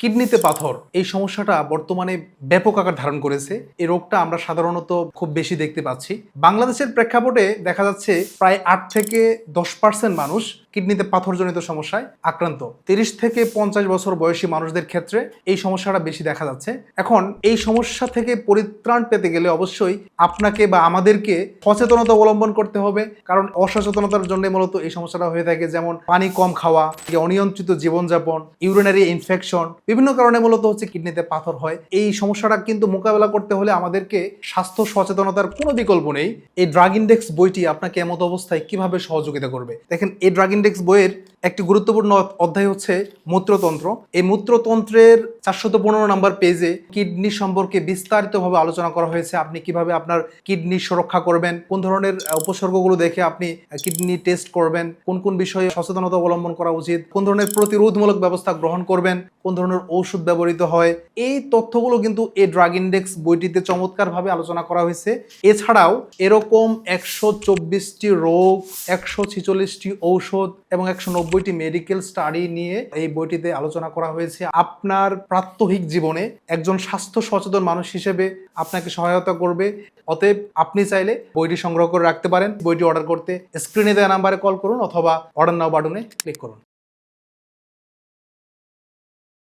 কিডনিতে পাথর, এই সমস্যাটা বর্তমানে ব্যাপক আকার ধারণ করেছে। এই রোগটা আমরা সাধারণত খুব বেশি দেখতে পাচ্ছি। বাংলাদেশের প্রেক্ষাপটে দেখা যাচ্ছে প্রায় আট থেকে দশ পার্সেন্ট মানুষ কিডনিতে পাথরজনিত সমস্যায় আক্রান্ত। তিরিশ থেকে পঞ্চাশ বছর বয়সী মানুষদের ক্ষেত্রে এই সমস্যাটা বেশি দেখা যাচ্ছে। এখন এই সমস্যা থেকে পরিত্রাণ পেতে গেলে অবশ্যই আপনাকে বা আমাদেরকে সচেতনতা অবলম্বন করতে হবে। কারণ অসচেতনতার জন্য মূলত এই সমস্যাটা হয়ে থাকে, যেমন পানি কম খাওয়া, অনিয়ন্ত্রিত জীবনযাপন ইউরিনারি ইনফেকশন বিভিন্ন কারণে মূলত হচ্ছে কিডনিতে পাথর হয়। এই সমস্যাটা কিন্তু মোকাবেলা করতে হলে আমাদেরকে স্বাস্থ্য সচেতনতার কোনো বিকল্প নেই। এই ড্রাগ ইন্ডেক্স বইটি আপনাকে এমত অবস্থায় কীভাবে সহযোগিতা করবে? দেখেন, এই ড্রাগ ইন্ডেক্স বইয়ের একটি গুরুত্বপূর্ণ অধ্যায় হচ্ছে মূত্রতন্ত্র। এই মূত্রতন্ত্রের চারশত পনেরো নম্বর পেজে কিডনি সম্পর্কে বিস্তারিতভাবে আলোচনা করা হয়েছে। আপনি কীভাবে আপনার কিডনি সুরক্ষা করবেন? কোন ধরনের উপসর্গগুলো দেখে আপনি কিডনি টেস্ট করবেন? কোন কোন বিষয়ে সচেতনতা অবলম্বন করা উচিত? কোন ধরনের প্রতিরোধমূলক ব্যবস্থা গ্রহণ করবেন? কোন ধরনের ঔষধ ব্যবহৃত হয়? এই তথ্যগুলো কিন্তু এই ড্রাগ ইন্ডেক্স বইটিতে চমৎকারভাবে আলোচনা করা হয়েছে। এছাড়াও এরকম একশো চব্বিশটি রোগ, একশো ছিচল্লিশটি ঔষধ এবং একশো নব্বই নব্বইটি মেডিকেল স্টাডি নিয়ে এই বইটিতে আলোচনা করা হয়েছে। আপনার প্রাত্যহিক জীবনে একজন স্বাস্থ্য সচেতন মানুষ হিসেবে আপনাকে সহায়তা করবে। অতএব আপনি চাইলে বইটি সংগ্রহ করে রাখতে পারেন। বইটি অর্ডার করতে স্ক্রিনে দেওয়া নাম্বারে কল করুন অথবা অর্ডার নাও বাটনে ক্লিক করুন।